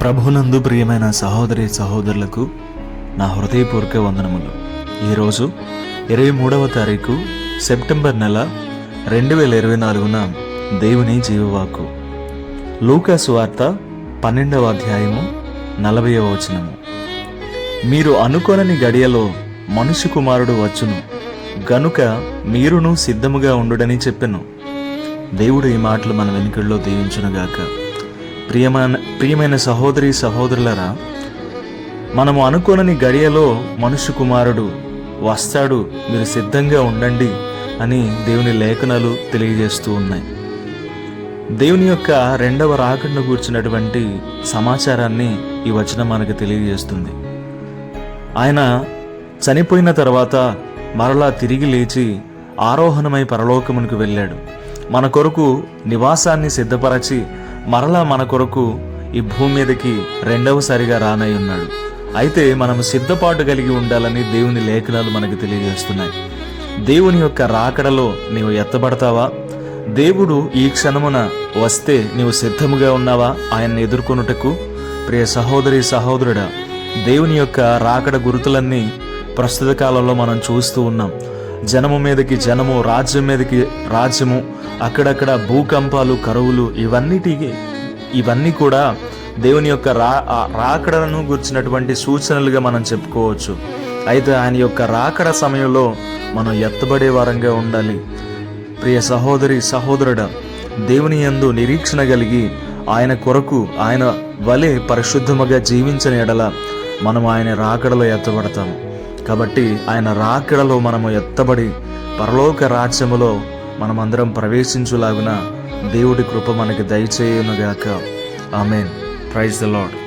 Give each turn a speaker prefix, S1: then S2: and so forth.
S1: ప్రభునందు ప్రియమైన సహోదరి సహోదరులకు నా హృదయపూర్వక వందనములు. ఈరోజు ఇరవై మూడవ తారీఖు సెప్టెంబర్ నెల రెండు వేల ఇరవై నాలుగున దేవుని జీవవాకు లూకాసు వార్త పన్నెండవ అధ్యాయము నలభైవ వచనము. మీరు అనుకోనని గడియలో మనుషు కుమారుడు వచ్చును. గనుక మీరును సిద్ధముగా ఉండుడని చెప్పెను. దేవుడు ఈ మాటలు మన వెనుకల్లో దీవించునుగాక. ప్రియమైన ప్రియమైన సహోదరి సహోదరులరా మనము అనుకోనని గడియలో మనుష్య కుమారుడు వస్తాడు మీరు సిద్ధంగా ఉండండి అని దేవుని లేఖనాలు తెలియజేస్తూ ఉన్నాయి. దేవుని యొక్క రెండవ రాకడను కూర్చున్నటువంటి సమాచారాన్ని ఈ వచనం మనకు తెలియజేస్తుంది. ఆయన చనిపోయిన తర్వాత మరలా తిరిగి లేచి ఆరోహణమై పరలోకమునికి వెళ్ళాడు. మన కొరకు నివాసాన్ని సిద్ధపరచి మరలా మన కొరకు ఈ భూమి మీదకి రెండవసారిగా రానై ఉన్నాడు. అయితే మనం సిద్ధపాటు కలిగి ఉండాలని దేవుని లేఖనాలు మనకు తెలియజేస్తున్నాయి. దేవుని యొక్క రాకడలో నీవు ఎత్తబడతావా? దేవుడు ఈ క్షణమున వస్తే నీవు సిద్ధముగా ఉన్నావా? ఆయన్ని ఎదుర్కొనుటకు? ప్రియ సహోదరి సహోదరుడా దేవుని యొక్క రాకడ గుర్తులన్నీ ప్రస్తుత కాలంలో మనం చూస్తూ ఉన్నాం. జనము మీదకి జనము రాజ్యం మీదకి రాజ్యము అక్కడక్కడ భూకంపాలు కరువులు ఇవన్నిటికి ఇవన్నీ కూడా దేవుని యొక్క రా ఆ రాకడను గుర్చినటువంటి సూచనలుగా మనం చెప్పుకోవచ్చు. అయితే ఆయన యొక్క రాకడ సమయంలో మనం ఎత్తబడే వారంగా ఉండాలి. ప్రియ సహోదరి సహోదరుడ దేవుని యందు నిరీక్షణ కలిగి ఆయన కొరకు ఆయన వలె పరిశుద్ధముగా జీవించిన ఎడల మనం ఆయన రాకడలో ఎత్తబడతాము. కాబట్టి ఆయన రాకడలో మనము ఎత్తబడి పరలోక రాజ్యములో మనమందరం ప్రవేశించులాగున దేవుడి కృప మనకి దయచేయునుగాక. ఆమెన్. Praise the lord